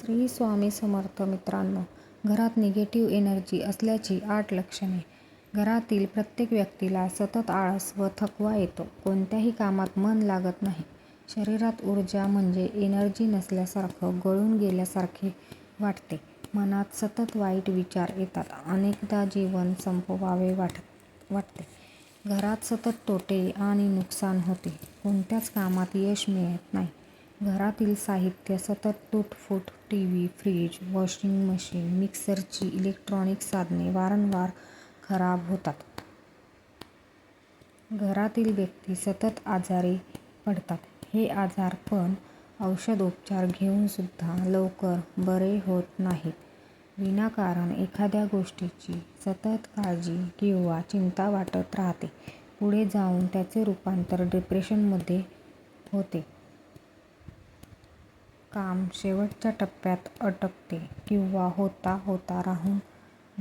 श्री स्वामी समर्थ मित्रांनो घरात negative energy असल्याची आठ लक्षणे घरातील प्रत्येक व्यक्तीला सतत आळस व थकवा येतो. कोणत्याही कामात मन लागत नाही. शरीरात ऊर्जा म्हणजे एनर्जी नसल्यासारखं गळून गेल्यासारखे वाटते. मनात सतत वाईट विचार येतात. अनेकदा जीवन संपवावे वाटते. घरात सतत तोटे आणि नुकसान होते. कोणत्याच कामात यश मिळत नाही. घरातील साहित्य सतत तुटफूट T V fridge, washing machine, मिक्सरची electronic साधने वारंवार खराब होतात. घरातील व्यक्ती सतत आजारी पडतात. हे आजार पण औषधोपचार घेऊन सुद्धा लवकर बरे होत नाहीत. विनाकारण एखाद्या गोष्टीची सतत काळजी किंवा चिंता वाटत राहते. पुढे जाऊन त्याचे रूपांतर डिप्रेशनमध्ये होते. काम शेवटच्या टप्प्यात अटकते किंवा होता होता राहून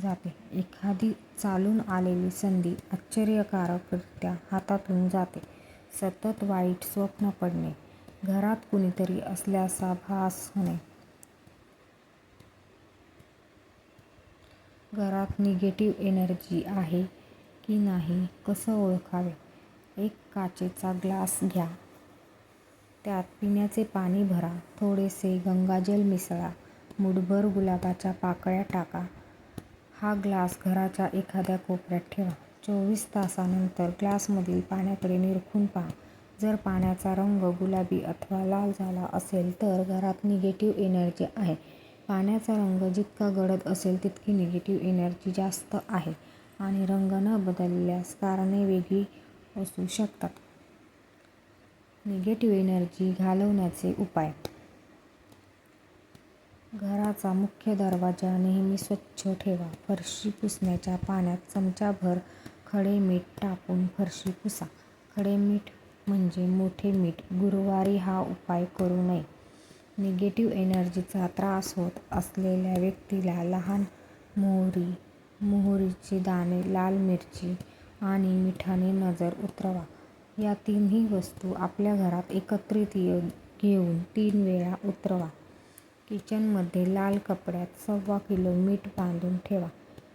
जाते. एखादी चालून आलेली संधी आश्चर्यकारकरित्या हातातून जाते. सतत वाईट स्वप्न पडणे. घरात कुणीतरी असल्याचा भास होणे. घरात निगेटिव्ह एनर्जी आहे की नाही कसं ओळखावे? एक काचेचा ग्लास घ्या. त्यात पिण्याचे पाणी भरा. थोडेसे गंगाजल मिसळा. मूठभर गुलाबाच्या पाकळ्या टाका. हा ग्लास घराच्या एखाद्या कोपऱ्यात ठेवा. चोवीस तासानंतर ग्लासमधील पाण्याकडे निरखून पहा. जर पाण्याचा रंग गुलाबी अथवा लाल झाला असेल तर घरात निगेटिव्ह एनर्जी आहे. पाण्याचा रंग जितका गडद असेल तितकी निगेटिव्ह एनर्जी जास्त आहे आणि रंग न बदलल्यास कारणे वेगळी असू शकतात. निगेटिव्ह एनर्जी घालवण्याचे उपाय. घराचा मुख्य दरवाजा नेहमी स्वच्छ ठेवा. फरशी पुसण्याच्या पाण्यात चमचाभर खडे मीठ टाकून फरशी पुसा. खडे मीठ म्हणजे मोठे मीठ. गुरुवारी हा उपाय करू नये. निगेटिव्ह एनर्जीचा त्रास होत असलेल्या व्यक्तीला लहान मोहरी, मोहरीची दाणे, लाल मिरची आणि मिठाने नजर उतरवा. या तिन्ही वस्तू आपल्या घरात एकत्रित घेऊन तीन वेळा उतरवा. किचनमध्ये लाल कपड्यात सव्वा किलो मीठ बांधून ठेवा.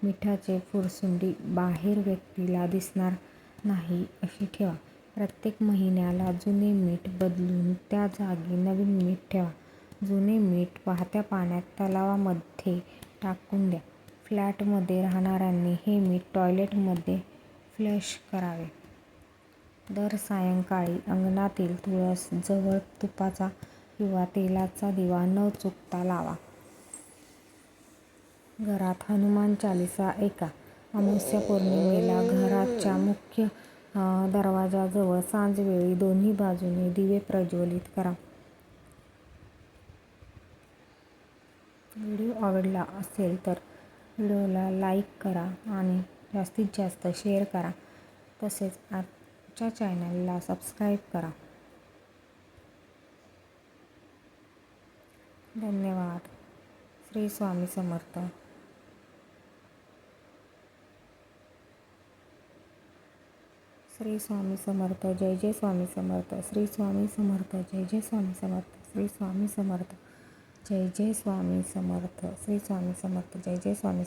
मिठाचे फुरसुंडी बाहेर व्यक्तीला दिसणार नाही अशी ठेवा. प्रत्येक महिन्याला जुने मीठ बदलून त्या जागी नवीन मीठ ठेवा. जुने मीठ वाहत्या पाण्यात तलावामध्ये टाकून द्या. फ्लॅटमध्ये राहणाऱ्यांनी हे मीठ टॉयलेटमध्ये फ्लश करावे. दर सायंकाळी अंगणातील तुळस जवळ तुपाचा किंवा तेलाचा दिवा न चुकता लावा. घरात हनुमान चालीसा ऐका. अमावास्या पौर्णिमेला घराच्या मुख्य दरवाजाजवळ सांजवेळी दोन्ही बाजूने दिवे प्रज्वलित करा. व्हिडिओ आवडला असेल तर व्हिडिओला लाईक करा आणि जास्तीत जास्त शेअर करा. तसेच आमच्या चॅनेलला सबस्क्राईब करा. धन्यवाद. श्री स्वामी समर्थ. श्री स्वामी समर्थ. जय जय स्वामी समर्थ. श्री स्वामी समर्थ. जय जय स्वामी समर्थ. श्री स्वामी समर्थ. जय जय स्वामी समर्थ. श्री स्वामी समर्थ. जय जय स्वामी.